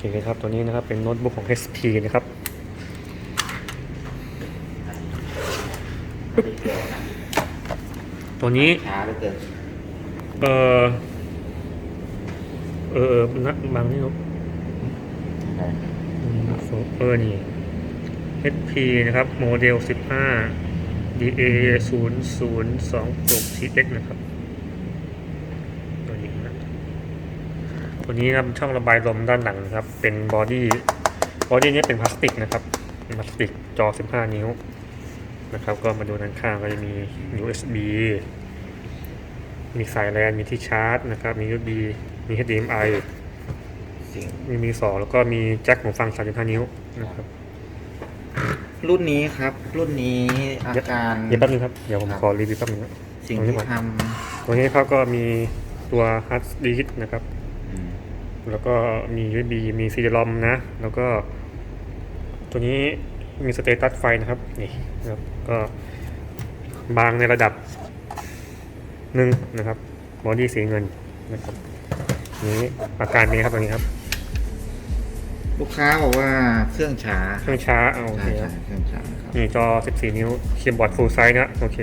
เคครับ ตัวนี้นะครับเป็นโน้ตบุ๊กของ HP นะครับตัวนี้เออเออนะบางนี่เนอะอืมเออนี่ HP นะครับ โมเดล 15 DA 0 0 2 6 TX นะครับ ตัวนี้นะ ตัวนี้นะครับช่องระบายลมด้านหลังนะครับ เป็นบอดี้บอดี้นี้เป็นพลาสติกนะครับเป็นพลาสติกจอ 15 นิ้วนะครับ ก็มาดูด้านข้างก็จะมี USB มีสายแลนมีที่ชาร์จนะครับ มี USB มี HDMI สิ่งมีมีสอแล้วก็มีแจ็คหูฟัง 35 นิ้วนะครับ รุ่นนี้ครับ รุ่นนี้อาการเดี๋ยวแป๊บนึงครับ เดี๋ยวผมครับขอรีวิวแป๊บนึงนะสิ่งตรงนี้ที่ก่อนทตัวนี้เขาก็มีตัวฮาร์ดดิสนะครับำอืม แล้วก็มี USB มี CD-ROM นะ แล้วก็ ตัวนี้มีสเตตัสไฟนะครับ นี่นะครับก็บางในระดับหนึ่งนะครับบอดี้สีเงินนะครับนี้อาการนี้ครับตัวนี้ครับ ลูกค้าบอกว่าเครื่องช้าเครื่องช้าเอาโอใช่เคคใช่รับเครื่องช้าครับนี่จอ 14 นิ้วคีย์บอร์ด full size นะโอเค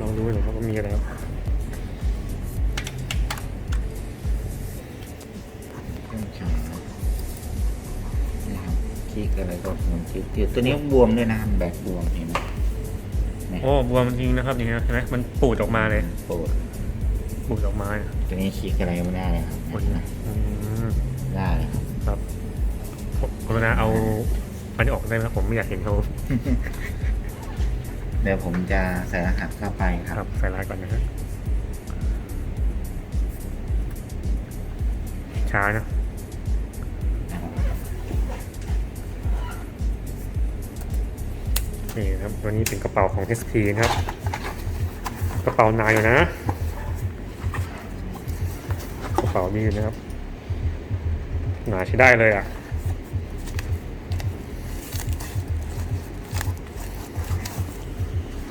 ลองดูหน่อยครับว่ามีอะไรครับ อะไรก็เหมือนคลิกตัวนี้บวมด้วยนะแบกบวมเห็นไหมเนี่ยโอ้บวมจริงนะครับนี่นะเห็นไหมมันปูดออกมาเลยโปรดปูดออกมาเนี่ยตัวนี้คลิกอะไรไม่ได้เลยครับปูดเห็นไหมนะอืมได้เลยครับครับกรุณาเอาอันนี้ออกได้ไหมครับผมไม่อยากเห็นเขาเดี๋ยวผมจะใส่รหัสเข้าไปคครัรับบใส่ลายก่อนนะฮะช้านะ นี่ครับตัวนี้เป็นกระเป๋าของ SP นะครับ กระเป๋านายอยู่นะ กระเป๋ามีอยู่นะครับ หนาใช้ได้เลยอะ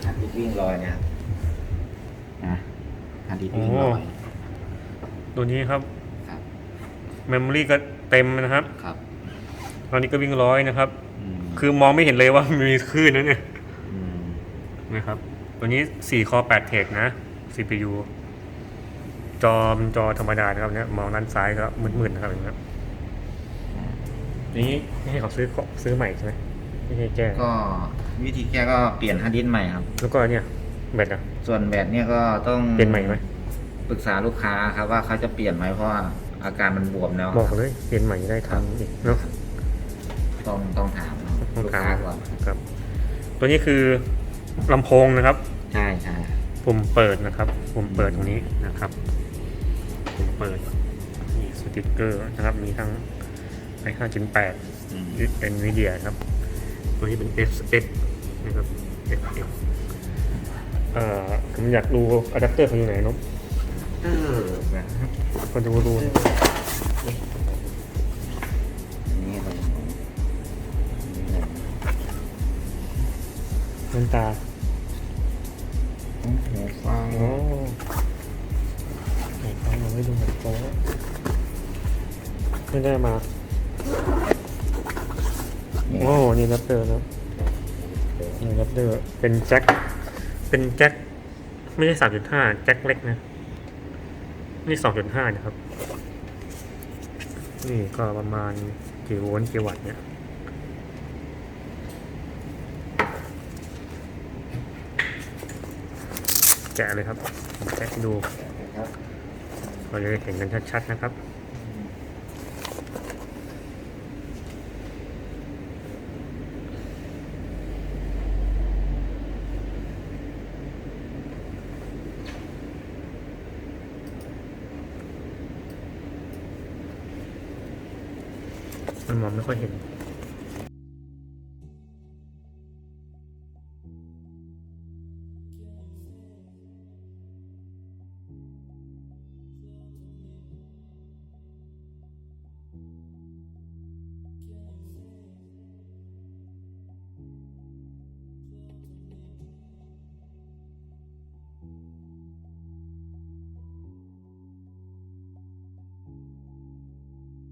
ฮันดิสวิ่งลอยเนี่ยครับนะฮันดิสวิ่งลอย ตัวนี้ครับครับเมมโมรี่ก็เต็มนะครับ ครับตอนนี้ก็วิ่งร้อยนะครับม คือมองไม่เห็นเลยว่ามีคลื่นนะเนี่ยมนะครับ ตัวนี้ 4 คอ 8 เทกนะ CPU จอมนจอธรรมดานะครับเนี่ยมองด้านซ้ายก็มืดๆนะครับอย่างเงี้ยนี้ไม่ให้เขาซื้อของซื้อใหม่ใช่ไหมไม่ให้แจ้งก็วิธีแก้ก็เปลี่ยนฮันดิสใหม่ครับ แล้วก็เนี่ยแบตอะส่วนแบตเนี่ยก็ต้องเปลี่ยนใหม่ไหมปรึกษาลูกค้าครับว่าเขาจะเปลี่ยนไหมเพราะว่าอาการมันบวมแล้วบอกครับเลยเปลี่ยนใหม่ได้ทันอีกเนาะต้องต้องถามต้อง ลูกถามค้าก่อนครับ ตัวนี้คือลำโพงนะครับ ใช่ใช่ปุ่มเปิดนะครับ ปุ่มเปิดตรงนี้นะครับ ปุ่มเปิดนี่สติกเกอร์นะครับ มีทั้ง i 5 Gen 8อืมเป็น NVIDIA นะครับ ตัวนี้เป็น FX นะครับ FX เอ่อผมอยากดูอะแดปเตอร์เขาอยู่ไหนเนาะเออนะครับก็ดู น้ำตาโอ้โหฟังโอ้ไหนฟังเราไม่ดูหน่อยโป๊ะไม่ได้มาเนี่ยโอ้นี่แรปเตอร์นะนี่แรปเตอร์ เป็นแจ็ค เป็นแจ็ค ไม่ใช่สามจุดห้าแจ็คเล็กนะ นี่สองจุดห้านะครับ นี่ก็ประมาณกี่โวลต์กี่วัตต์เนี่ย แกะเลยครับแกะดูเราจะได้เห็นกันชัดๆนะครับมันมองไม่ค่อยเห็น